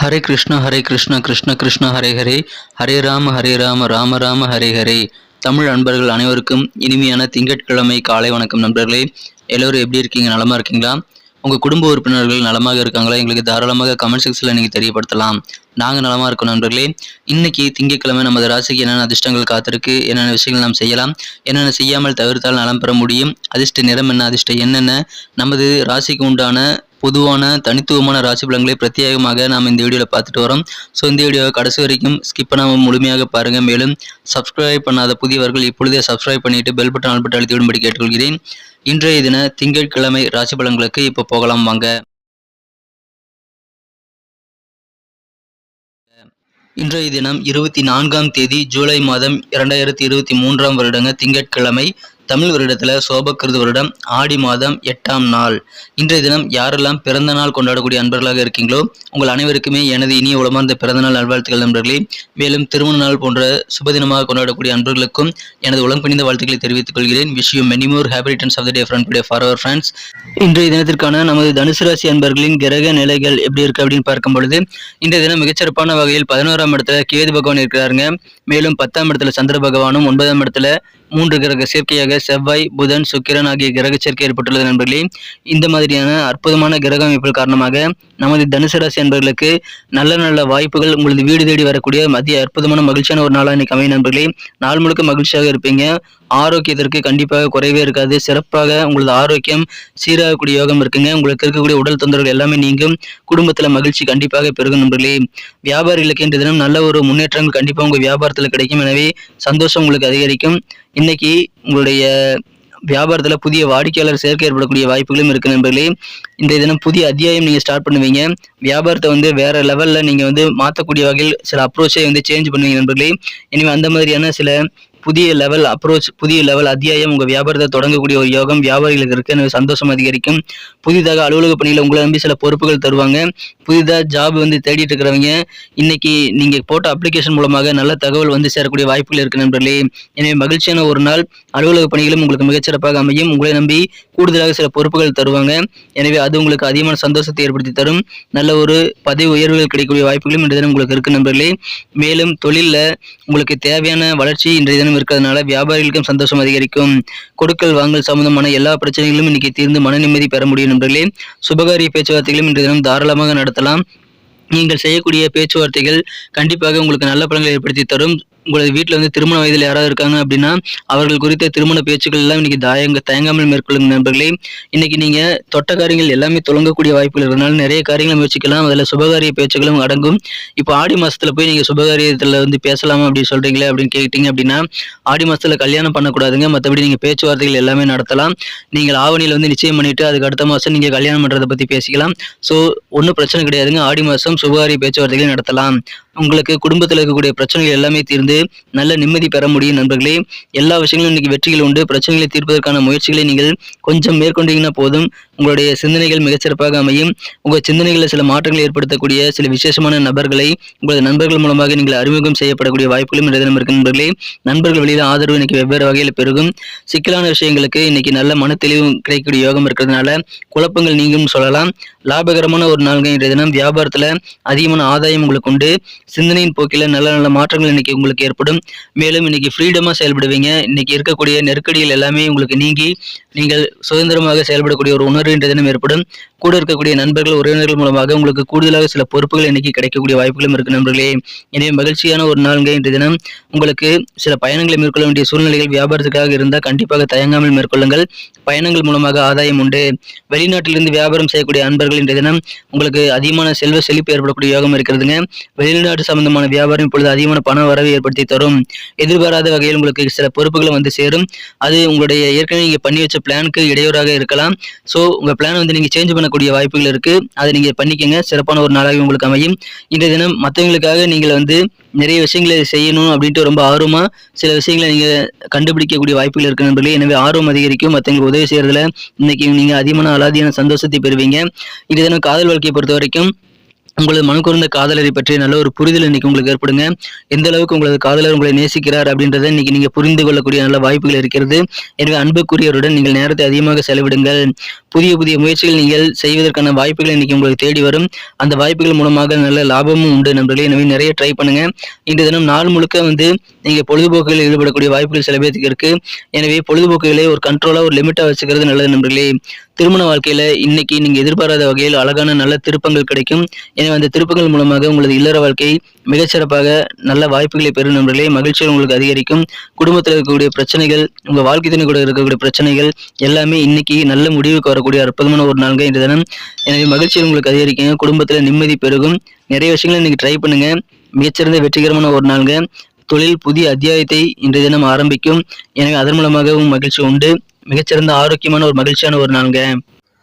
ஹரே கிருஷ்ண ஹரே கிருஷ்ண கிருஷ்ண கிருஷ்ண ஹரே ஹரே. ஹரே ராம ஹரே ராம ராம ராம ஹரே ஹரே. தமிழ் நண்பர்கள் அனைவருக்கும் இனிமையான திங்கட்கிழமை காலை வணக்கம் நண்பர்களே. எல்லோரும் எப்படி இருக்கீங்க? நலமாக இருக்கீங்களா? உங்கள் குடும்ப உறுப்பினர்கள் நலமாக இருக்காங்களா? எங்களுக்கு தாராளமாக கமெண்ட் செக்ஷனில் நீங்கள் தெரியப்படுத்தலாம். நாங்கள் நலமாக இருக்கோம் நண்பர்களே. இன்னைக்கு திங்கட்கிழமை நமது ராசிக்கு என்னென்ன அதிர்ஷ்டங்கள் காத்திருக்கு? என்னென்ன விஷயங்கள் நாம் செய்யலாம்? என்னென்ன செய்யாமல் தவிர்த்தால் நலம் பெற முடியும்? அதிர்ஷ்ட நிறம் என்ன? அதிர்ஷ்டம் என்னென்ன நமது ராசிக்கு உண்டான பொதுவான தனித்துவமான ராசி பலன்களை பிரத்யேகமாக நாம் இந்த வீடியோவில் பார்த்துட்டு வரோம். ஸோ இந்த வீடியோவை கடைசி வரைக்கும் ஸ்கிப் பண்ணாமல் முழுமையாக பாருங்கள் மேலும் சப்ஸ்கிரைப் பண்ணாத புதியவர்கள் இப்பொழுதே சப்ஸ்கிரைப் பண்ணிட்டு பெல் பட்டன் ஆல் பட்டன் அழுத்தி விடும்படி கேட்டுக்கொள்கிறேன். இன்றைய தின திங்கட்கிழமை ராசி பலன்களுக்கு இப்போ போகலாம். வாங்க. இன்றைய தினம் இருபத்தி நான்காம் தேதி ஜூலை மாதம் இரண்டாயிரத்தி இருபத்தி மூன்றாம் வருடங்க திங்கட்கிழமை. தமிழ் வருடத்தில் சோபக்கிருது வருடம் ஆடி மாதம் எட்டாம் நாள். இன்றைய தினம் யாரெல்லாம் பிறந்த நாள் கொண்டாடக்கூடிய அன்பர்களாக இருக்கீங்களோ உங்கள் அனைவருக்குமே எனது இனிய உளமார்ந்த பிறந்த நாள் நல்வாழ்த்துக்கள் நண்பர்களே. மேலும் திருமண நாள் போன்ற சுபதினமாக கொண்டாடக்கூடிய அன்பர்களுக்கும் எனது உளம் பணிந்த வாழ்த்துக்களை தெரிவித்துக் கொள்கிறேன். விஷயம் many more happy returns of the day friend today for our friends இன்றைய தினத்திற்கான நமது தனுசு ராசி அன்பர்களின் கிரக நிலைகள் எப்படி இருக்கு அப்படின்னு பார்க்கும் பொழுது இன்றைய தினம் மிகச்சிறப்பான வகையில் பதினோராம் இடத்துல கேது பகவான் இருக்கிறாருங்க. மேலும் பத்தாம் இடத்துல சந்திர பகவானும் ஒன்பதாம் இடத்துல மூன்று கிரக சேர்க்கையாக செவ்வாய் புதன் சுக்கிரன் ஆகிய கிரக சேர்க்கை ஏற்பட்டுள்ளது நண்பர்களே. இந்த மாதிரியான அற்புதமான கிரக அமைப்புகள் காரணமாக நமது தனுசு ராசி நண்பர்களுக்கு நல்ல நல்ல வாய்ப்புகள் உங்களது வீடு தேடி வரக்கூடிய மத்திய அற்புதமான மகிழ்ச்சியான ஒரு நாளாக இன்னைக்கு அமையும் நண்பர்களே. நாள் முழுக்க மகிழ்ச்சியாக இருப்பீங்க. ஆரோக்கியத்திற்கு கண்டிப்பாக குறைவே இருக்காது. சிறப்பாக உங்களது ஆரோக்கியம் சீராகக்கூடிய யோகம் இருக்குங்க. உங்களுக்கு இருக்கக்கூடிய உடல் தொந்தரவுகள் எல்லாமே நீங்கும். குடும்பத்தில் மகிழ்ச்சி கண்டிப்பாக பெருகும் நண்பர்களே. வியாபாரிகளுக்கு இன்று தினம் நல்ல ஒரு முன்னேற்றங்கள் கண்டிப்பாக உங்கள் வியாபாரத்தில் கிடைக்கும். எனவே சந்தோஷம் உங்களுக்கு அதிகரிக்கும். இன்னைக்கு உங்களுடைய வியாபாரத்தில் புதிய வாடிக்கையாளர் சேர்க்கை ஏற்படக்கூடிய வாய்ப்புகளும் இருக்கு நண்பர்களே. இந்த தினம் புதிய அத்தியாயம் நீங்கள் ஸ்டார்ட் பண்ணுவீங்க. வியாபாரத்தை வந்து வேற லெவலில் நீங்கள் வந்து மாற்றக்கூடிய வகையில் சில அப்ரோச்சை வந்து சேஞ்ச் பண்ணுவீங்க நண்பர்களே. இனிமேல் அந்த மாதிரியான சில புதிய லெவல் அப்ரோச் புதிய லெவல் அத்தியாயம் உங்கள் வியாபாரத்தை தொடங்கக்கூடிய ஒரு யோகம் வியாபாரிகளுக்கு இருக்கு. எனக்கு சந்தோஷம் அதிகரிக்கும். புதிதாக அலுவலக பணியில் உங்களை நம்பி சில பொறுப்புகள் தருவாங்க. புதிதாக ஜாப் வந்து தேடிட்டு இருக்கிறவங்க இன்னைக்கு நீங்கள் போட்ட அப்ளிகேஷன் மூலமாக நல்ல தகவல் வந்து சேரக்கூடிய வாய்ப்புகள் இருக்கு நண்பர்களே. எனவே மகிழ்ச்சியான ஒரு நாள். அலுவலக பணிகளும் உங்களுக்கு மிகச்சிறப்பாக அமையும். உங்களை நம்பி கூடுதலாக சில பொறுப்புகள் தருவாங்க. எனவே அது உங்களுக்கு அதிகமான சந்தோஷத்தை ஏற்படுத்தி தரும். நல்ல ஒரு பதவி உயர்வுகள் கிடைக்கக்கூடிய வாய்ப்புகளும் இன்றைய தினம் உங்களுக்கு இருக்கு நண்பர்களே. மேலும் தொழிலில் உங்களுக்கு தேவையான வளர்ச்சி இன்றைய தினம் இருக்கிறதுனால வியாபாரிகளுக்கும் சந்தோஷம் அதிகரிக்கும். கொடுக்கல் வாங்கல் சம்பந்தமான எல்லா பிரச்சனைகளும் இன்னைக்கு தீர்ந்து மன நிம்மதி பெற முடியும் நண்பர்களே. சுபகாரிய பேச்சுவார்த்தைகளும் இன்றைய தினம் தாராளமாக நடத்தலாம். நீங்கள் செய்யக்கூடிய பேச்சுவார்த்தைகள் கண்டிப்பாக உங்களுக்கு நல்ல பலன்களை ஏற்படுத்தி தரும். உங்களது வீட்டில் வந்து திருமண வயதில் யாராவது இருக்காங்க அப்படின்னா அவர்கள் குறித்த திருமண பேச்சுக்கள் எல்லாம் இன்னைக்கு தாயங்க தயங்காமல் மேற்கொள்ளுங்க நண்பர்களே. இன்னைக்கு நீங்க தொட்ட காரியங்கள் எல்லாமே தொடங்கக்கூடிய வாய்ப்புகள் இருந்தாலும் நிறைய காரியங்களை முயற்சிக்கலாம். அதில் சுபகாரிய பேச்சுக்களும் அடங்கும். இப்போ ஆடி மாசத்துல போய் நீங்க சுபகாரியத்தில் வந்து பேசலாமா அப்படின்னு சொல்றீங்களே அப்படின்னு கேட்டீங்க அப்படின்னா ஆடி மாசத்துல கல்யாணம் பண்ணக்கூடாதுங்க. மற்றபடி நீங்க பேச்சுவார்த்தைகள் எல்லாமே நடத்தலாம். நீங்கள் ஆவணியில் வந்து நிச்சயம் பண்ணிட்டு அதுக்கு அடுத்த மாசம் நீங்க கல்யாணம் பண்ணுறதை பற்றி பேசிக்கலாம். ஸோ ஒன்றும் பிரச்சனை கிடையாதுங்க. ஆடி மாதம் சுபகாரிய பேச்சுவார்த்தைகளை நடத்தலாம். உங்களுக்கு குடும்பத்தில் இருக்கக்கூடிய பிரச்சனைகள் எல்லாமே தீர்ந்து நல்ல நிம்மதி பெற முடியும் நண்பர்களே. எல்லா விஷயங்களும் இன்னைக்கு வெற்றிகள் உண்டு. பிரச்சனைகளை தீர்ப்பதற்கான முயற்சிகளை நீங்கள் கொஞ்சம் மேற்கொண்டீங்கன்னா போதும். உங்களுடைய சிந்தனைகள் மிகச்சிறப்பாக அமையும். உங்கள் சிந்தனைகளில் சில மாற்றங்களை ஏற்படுத்தக்கூடிய சில விசேஷமான நபர்களை உங்களது நண்பர்கள் மூலமாக நீங்கள் அறிமுகம் செய்யப்படக்கூடிய வாய்ப்புகளும் இந்த தினம் இருக்கு நண்பர்களே. நண்பர்கள் வெளியில் ஆதரவு இன்னைக்கு வெவ்வேறு வகையில் பெருகும். சிக்கலான விஷயங்களுக்கு இன்னைக்கு நல்ல மன தெளிவு கிடைக்கக்கூடிய யோகம் இருக்கிறதுனால குழப்பங்கள் நீங்கும் சொல்லலாம். லாபகரமான ஒரு நாள்கள் இன்றைய தினம். வியாபாரத்தில் அதிகமான ஆதாயம் உங்களுக்கு உண்டு. சிந்தனையின் போக்கில் நல்ல நல்ல மாற்றங்கள் இன்னைக்கு உங்களுக்கு ஏற்படும். மேலும் இன்னைக்கு ஃப்ரீடமாக செயல்படுவீங்க. இன்னைக்கு இருக்கக்கூடிய நெருக்கடிகள் எல்லாமே உங்களுக்கு நீங்கி நீங்கள் சுதந்திரமாக செயல்படக்கூடிய ஒரு உணர்வு என்ற தினம் ஏற்படும். கூட இருக்கக்கூடிய நண்பர்கள் உறவினர்கள் மூலமாக உங்களுக்கு கூடுதலாக சில பொறுப்புகள் இன்னைக்கு கிடைக்கக்கூடிய வாய்ப்புகளும் இருக்கு நண்பர்களே. எனவே மகிழ்ச்சியான ஒரு நாள்ங்க இன்றைய தினம். உங்களுக்கு சில பயணங்களை மேற்கொள்ள வேண்டிய சூழ்நிலைகள் வியாபாரத்துக்காக இருந்தால் கண்டிப்பாக தயங்காமல் மேற்கொள்ளுங்கள். பயணங்கள் மூலமாக ஆதாயம் உண்டு. வெளிநாட்டிலிருந்து வியாபாரம் செய்யக்கூடிய அன்பர்கள் இன்றைய தினம் உங்களுக்கு அதிகமான செல்வ செழிப்பு ஏற்படக்கூடிய யோகம் இருக்கிறதுங்க. வெளிநாட்டு சம்பந்தமான வியாபாரம் இப்பொழுது அதிகமான பண ஏற்படும் ஏற்படுத்தி தரும். எதிர்பாராத வகையில் உங்களுக்கு சில பொறுப்புகளை வந்து சேரும். அது உங்களுடைய ஏற்கனவே நீங்க பண்ணி வச்ச பிளானுக்கு இடையூறாக இருக்கலாம். ஸோ உங்க பிளான் வந்து நீங்க சேஞ்ச் பண்ணக்கூடிய வாய்ப்புகள் இருக்கு. அதை நீங்க பண்ணிக்கங்க. சிறப்பான ஒரு நாளாக உங்களுக்கு அமையும். இன்றைய தினம் மற்றவங்களுக்காக நீங்கள் வந்து நிறைய விஷயங்களை செய்யணும் அப்படின்ட்டு ரொம்ப ஆர்வமா சில விஷயங்களை நீங்க கண்டுபிடிக்கக்கூடிய வாய்ப்புகள் இருக்கு நண்பர்களே. எனவே ஆர்வம் அதிகரிக்கும். மற்றவங்களுக்கு உதவி செய்யறதுல இன்னைக்கு நீங்க அதிகமான அலாதியான சந்தோஷத்தை பெறுவீங்க. இன்றைய தினம் காதல் வாழ்க்கையை பொறுத்த வரைக்கும் உங்களது மனக்குறந்த காதலரை பற்றி நல்ல ஒரு புரிதல் இன்னைக்கு உங்களுக்கு ஏற்படுங்க. எந்த அளவுக்கு உங்களது காதலர் உங்களை நேசிக்கிறார் அப்படின்றத இன்னைக்கு நீங்க புரிந்து கொள்ளக்கூடிய நல்ல வாய்ப்புகள் இருக்கிறது. எனவே அன்புக்குரியவருடன் நீங்கள் நேரத்தை அதிகமாக செலவிடுங்கள். புதிய புதிய முயற்சிகள் நீங்கள் செய்வதற்கான வாய்ப்புகள் இன்னைக்கு உங்களுக்கு தேடி வரும். அந்த வாய்ப்புகள் மூலமாக நல்ல லாபமும் உண்டு நண்பர்களே. எனவே நிறைய ட்ரை பண்ணுங்க. இன்று தினம் நாள் முழுக்க வந்து நீங்கள் பொழுதுபோக்குகளில் ஈடுபடக்கூடிய வாய்ப்புகள் சில பேருக்கு இருக்கு. எனவே பொழுதுபோக்குகளை ஒரு கண்ட்ரோலாக ஒரு லிமிட்டாக வச்சுக்கிறது நல்லது நண்பர்களே. திருமண வாழ்க்கையில இன்னைக்கு நீங்க எதிர்பாராத வகையில் அழகான நல்ல திருப்பங்கள் கிடைக்கும். எனவே அந்த திருப்பங்கள் மூலமாக உங்களது இல்லற வாழ்க்கை மிகச்சிறப்பாக நல்ல வாய்ப்புகளை பெறும் நண்பர்களே. மகிழ்ச்சிகள் உங்களுக்கு அதிகரிக்கும். குடும்பத்தில் இருக்கக்கூடிய பிரச்சனைகள் உங்க வாழ்க்கை துணை கூட இருக்கக்கூடிய பிரச்சனைகள் எல்லாமே இன்னைக்கு நல்ல முடிவுக்கு வரக்கூடிய அற்புதமான ஒரு நாள்கள் இந்த தினம். எனவே மகிழ்ச்சிகள் உங்களுக்கு அதிகரிக்கும். குடும்பத்தில் நிம்மதி பெருகும். நிறைய விஷயங்களை இன்னைக்கு ட்ரை பண்ணுங்க. மிகச்சிறந்த வெற்றிகரமான ஒரு நாள்ங்க. தொழில் புதிய அத்தியாயத்தை இன்றைய தினம் ஆரம்பிக்கும். எனவே அதன் மூலமாகவும் மகிழ்ச்சி உண்டு. மிகச்சிறந்த ஆரோக்கியமான ஒரு மகிழ்ச்சியான ஒரு நாளுங்க.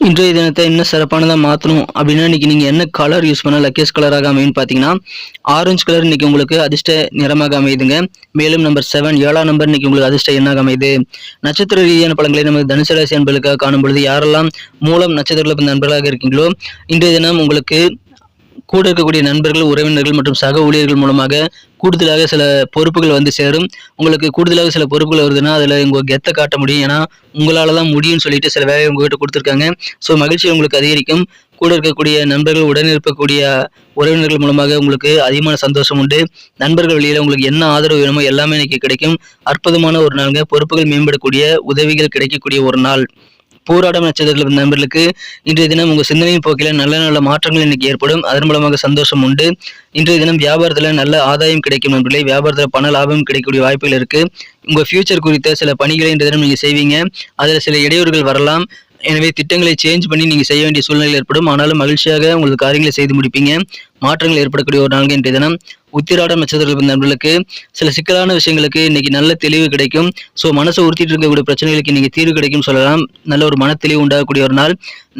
இன்றைய தினத்தை இன்னும் சிறப்பானதாக மாற்றணும் அப்படின்னா இன்றைக்கி நீங்கள் என்ன கலர் யூஸ் பண்ண லக்கேஸ் கலராக அமையும்னு பார்த்தீங்கன்னா ஆரஞ்சு கலர் இன்றைக்கி உங்களுக்கு அதிர்ஷ்ட நிறமாக அமையுதுங்க. மேலும் நம்பர் செவன் ஏழாம் நம்பர் இன்றைக்கி உங்களுக்கு அதிர்ஷ்ட எண்ணாக அமையுது. நட்சத்திர ரீதியான பழங்களை நமது தனுசு ராசி அன்பர்களுக்காக காணும் பொழுது யாரெல்லாம் மூலம் நட்சத்திரத்தில் நண்பர்களாக இருக்கீங்களோ இன்றைய தினம் உங்களுக்கு கூட இருக்கக்கூடிய நண்பர்கள் உறவினர்கள் மற்றும் சக ஊழியர்கள் மூலமாக கூடுதலாக சில பொறுப்புகள் வந்து சேரும். உங்களுக்கு கூடுதலாக சில பொறுப்புகள் வருதுன்னா அதில் உங்கள் கெத்தை காட்ட முடியும். ஏன்னா உங்களால் தான் முடியும்னு சொல்லிட்டு சில வேலையை உங்ககிட்ட கொடுத்துருக்காங்க. ஸோ மகிழ்ச்சி உங்களுக்கு அதிகரிக்கும். கூட இருக்கக்கூடிய நண்பர்கள் உடன் இருக்கக்கூடிய உறவினர்கள் மூலமாக உங்களுக்கு அதிகமான சந்தோஷம் உண்டு. நண்பர்கள் வழியில் உங்களுக்கு என்ன ஆதரவு வேணுமோ எல்லாமே எனக்கு கிடைக்கும். அற்புதமான ஒரு நாளுங்க. பொறுப்புகள் மேம்படக்கூடிய உதவிகள் கிடைக்கக்கூடிய ஒரு நாள். பூராடம் நட்சத்திரத்தில் நண்பர்களுக்கு இன்றைய தினம் உங்கள் சிந்தனையின் போக்கில் நல்ல நல்ல மாற்றங்கள் இன்னைக்கு ஏற்படும். அதன் மூலமாக சந்தோஷம் உண்டு. இன்றைய தினம் வியாபாரத்தில் நல்ல ஆதாயம் கிடைக்கும் நண்பர்களே. வியாபாரத்தில் பண லாபம் கிடைக்கக்கூடிய வாய்ப்புகள் இருக்குது உங்கள் ஃபியூச்சர் குறித்த சில பணிகளை இன்றைய தினம் நீங்கள் செய்வீங்க. அதில் சில இடையூறுகள் வரலாம். எனவே திட்டங்களை சேஞ்ச் பண்ணி நீங்கள் செய்ய வேண்டிய சூழ்நிலை ஏற்படும். ஆனாலும் மகிழ்ச்சியாக உங்களுக்கு காரியங்களை செய்து முடிப்பீங்க. மாற்றங்கள் ஏற்படக்கூடிய ஒரு நாள் இன்றைய தினம். உத்திராடம் நட்சத்திர நண்பர்களுக்கு சில சிக்கலான விஷயங்களுக்கு இன்னைக்கு நல்ல தெளிவு கிடைக்கும். ஸோ மனசை உறுத்திட்டு இருக்கக்கூடிய பிரச்சனைகளுக்கு இன்னைக்கு தீர்வு கிடைக்கும் சொல்லலாம். நல்ல ஒரு மன தெளிவு உண்டாகக்கூடிய ஒரு நாள்.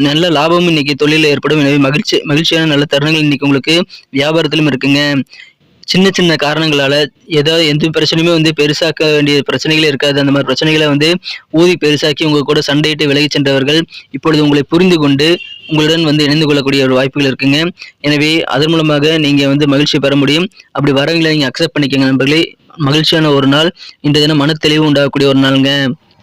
நல்ல லாபமும் இன்னைக்கு தொழிலில் ஏற்படும். எனவே மகிழ்ச்சி மகிழ்ச்சியான நல்ல தருணங்கள் இன்னைக்கு உங்களுக்கு வியாபாரத்திலும் இருக்குங்க. சின்ன சின்ன காரணங்களால ஏதாவது எந்த பிரச்சனையுமே வந்து பெருசாக்க வேண்டிய பிரச்சனைகளே இருக்காது. அந்த மாதிரி பிரச்சனைகளை வந்து ஊதி பெருசாக்கி உங்க கூட சண்டையிட்டு விலகி சென்றவர்கள் இப்பொழுது உங்களை புரிந்து கொண்டு உங்களுடன் வந்து இணைந்து கொள்ளக்கூடிய ஒரு வாய்ப்புகள் இருக்குங்க. எனவே அதன் மூலமாக நீங்கள் வந்து மகிழ்ச்சி பெற முடியும். அப்படி வரவங்களை நீங்கள் அக்செப்ட் பண்ணிக்கோங்க நண்பர்களே. மகிழ்ச்சியான ஒரு நாள். இந்த தினம் மன தெளிவு உண்டாகக்கூடிய ஒரு நாளுங்க.